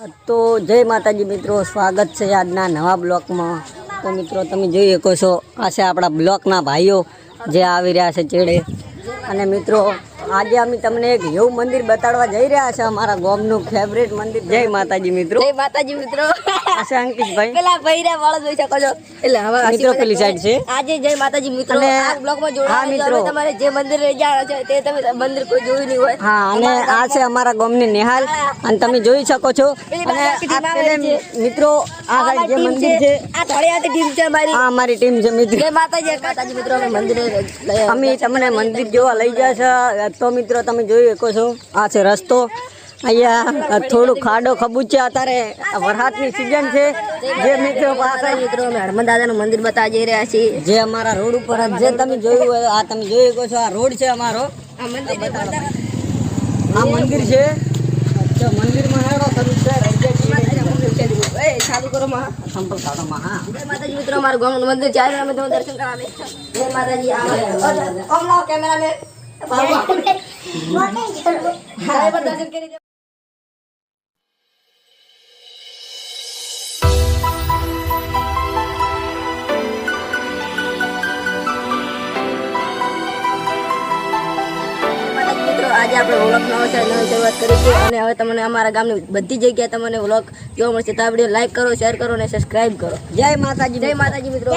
તો જય માતાજી મિત્રો, સ્વાગત છે આજના નવા બ્લોકમાં. તો મિત્રો, તમે જોઈ શકો છો, આ છે આપણા બ્લોકના ભાઈઓ જે આવી રહ્યા છે ચેડે અને મિત્રો આજે અમે તમને એક એવું મંદિર બતાડવા જઈ રહ્યા છે અમારા ગોમનું ફેવરેટ મંદિર. જય માતાજી મિત્રો. જય માતાજી મિત્રો. છે અંકિતભાઈ. પેલા ભૈરા વાળા જોઈ શકો છો. એટલે હવે મિત્રો પેલી સાઈડ છે. આજે જય માતાજી મિત્રો. આ બ્લોગમાં જોડાવા મિત્રો. મિત્રો તમારે જે મંદિર લઈ જવાનું છે તે તમે મંદિર કોઈ જોયું નહીં હોય. હા અને આ છે અમારા ગોમની નિહાલ. અને તમે જોઈ શકો છો. અને મિત્રો આ સાઈડ જે મંદિર છે. આ થોડી ટીમ છે મારી આ અમારી ટીમ છે મિત્રો. જય માતાજી માતાજી મિત્રો. અમે મંદિરે અમે તમને મંદિર જોવા લઈ જશે તો મિત્રો તમે જોઈ શકો છો, આ છે રસ્તો. અહીંયા થોડું ખાડો ખબૂચે અત્યારે વરસાદની સિઝન છે. જે મિત્રો મિત્રો અમે હનુમાન દાદાનું મંદિર બતાવવા જઈ રહ્યા છીએ. જે અમારા રોડ ઉપર જે તમે જોયું હોય, આ તમે જોઈ શકો છો, આ રોડ છે અમારો. આ મંદિર છે મંદિરમાં માં હા દર્શન કરી મિત્રો આજે આપણે વ્લોગ નવો શરૂઆત કરી છે અને હવે તમને અમારા ગામની બધી જગ્યાએ તમને વ્લોગ જોવા મળશે. તો આ વીડિયો લાઈક કરો શેર કરો અને સબસ્ક્રાઇબ કરો. જય માતાજી જય માતાજી મિત્રો.